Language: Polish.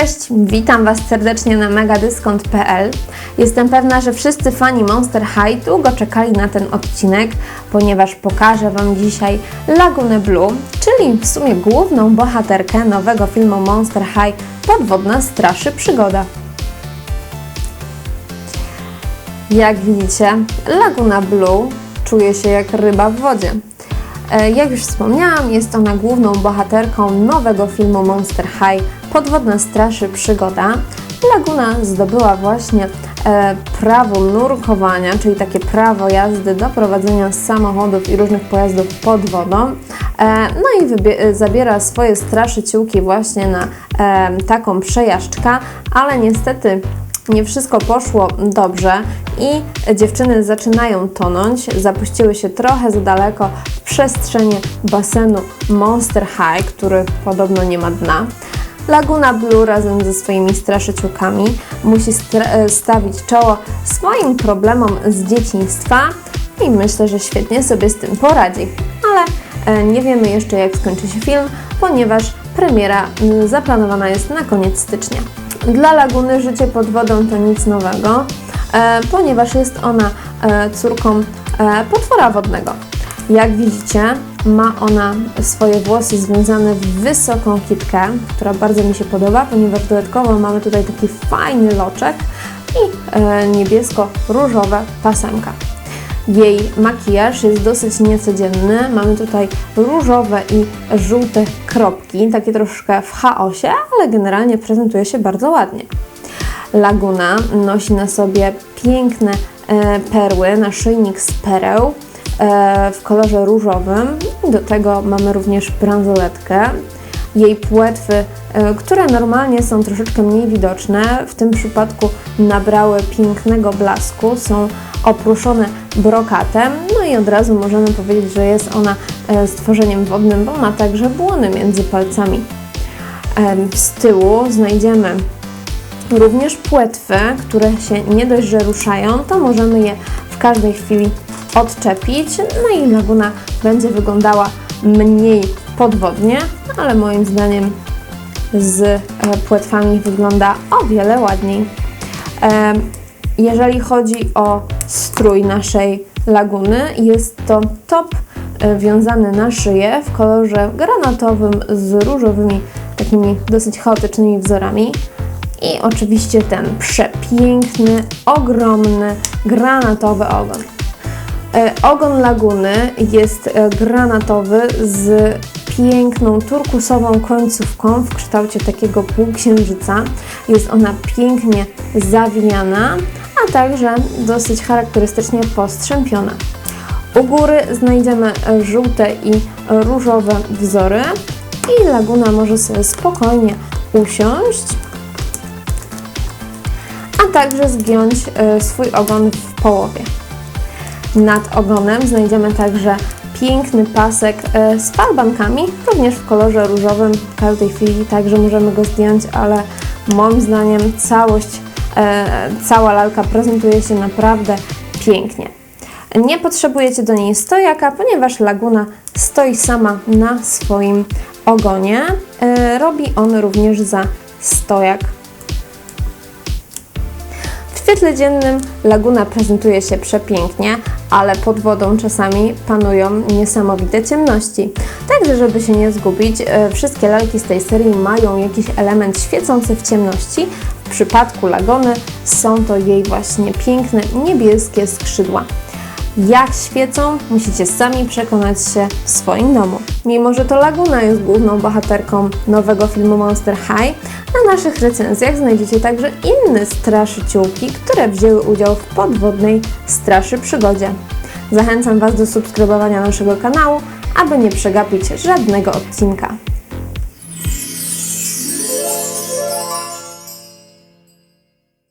Cześć, witam Was serdecznie na megadyskont.pl. Jestem pewna, że wszyscy fani Monster High długo czekali na ten odcinek, ponieważ pokażę Wam dzisiaj Lagunę Blue, czyli w sumie główną bohaterkę nowego filmu Monster High Podwodna Straszy Przygoda. Jak widzicie, Laguna Blue czuje się jak ryba w wodzie. E, Jak już wspomniałam, jest ona główną bohaterką nowego filmu Monster High Podwodna Straszy Przygoda. Laguna zdobyła właśnie e, prawo nurkowania, czyli takie prawo jazdy do prowadzenia samochodów i różnych pojazdów pod wodą. E, no i e, zabiera swoje straszyciółki właśnie na e, taką przejażdżkę, ale niestety nie wszystko poszło dobrze i dziewczyny zaczynają tonąć. Zapuściły się trochę za daleko w przestrzenie basenu Monster High, który podobno nie ma dna. Laguna Blue razem ze swoimi straszyciółkami musi e, stawić czoło swoim problemom z dzieciństwa i myślę, że świetnie sobie z tym poradzi. Ale e, nie wiemy jeszcze jak skończy się film, ponieważ premiera zaplanowana jest na koniec stycznia. Dla Laguny życie pod wodą to nic nowego, e, ponieważ jest ona córką potwora wodnego. Jak widzicie, ma ona swoje włosy związane w wysoką kitkę, która bardzo mi się podoba, ponieważ dodatkowo mamy tutaj taki fajny loczek i e, niebiesko-różowe pasemka. Jej makijaż jest dosyć niecodzienny. Mamy tutaj różowe i żółte kropki, takie troszkę w chaosie, ale generalnie prezentuje się bardzo ładnie. Laguna nosi na sobie piękne e, perły, naszyjnik z pereł w kolorze różowym. Do tego mamy również bransoletkę. Jej płetwy, e, które normalnie są troszeczkę mniej widoczne, w tym przypadku nabrały pięknego blasku, są oprószone brokatem, no i od razu możemy powiedzieć, że jest ona e, stworzeniem wodnym, bo ma także błony między palcami. Z tyłu znajdziemy również płetwy, które się nie dość, że ruszają, to możemy je w każdej chwili odczepić. No i laguna będzie wyglądała mniej podwodnie, ale moim zdaniem z e, płetwami wygląda o wiele ładniej. Jeżeli chodzi o strój naszej laguny, jest to top e, wiązany na szyję w kolorze granatowym z różowymi, takimi dosyć chaotycznymi wzorami. I oczywiście ten przepiękny, ogromny, granatowy ogon. E, Ogon laguny jest e, granatowy z piękną turkusową końcówką w kształcie takiego półksiężyca. Jest ona pięknie zawijana, a także dosyć charakterystycznie postrzępiona. U góry znajdziemy e, żółte i różowe wzory i laguna może sobie spokojnie usiąść a także zgiąć swój ogon w połowie. Nad ogonem znajdziemy także piękny pasek e, z falbankami, również w kolorze różowym. W każdej chwili także możemy go zdjąć, ale moim zdaniem całość, e, cała lalka prezentuje się naprawdę pięknie. Nie potrzebujecie do niej stojaka, ponieważ laguna stoi sama na swoim ogonie. E, Robi on również za stojak w świetle dziennym laguna prezentuje się przepięknie, ale pod wodą czasami panują niesamowite ciemności. Także, żeby się nie zgubić, e, wszystkie lalki z tej serii mają jakiś element świecący w ciemności. W przypadku lagony są to jej właśnie piękne niebieskie skrzydła. Jak świecą, musicie sami przekonać się w swoim domu. Mimo, że to Laguna jest główną bohaterką nowego filmu Monster High, na naszych recenzjach znajdziecie także inne straszyciółki, które wzięły udział w podwodnej straszy przygodzie. Zachęcam Was do subskrybowania naszego kanału, aby nie przegapić żadnego odcinka.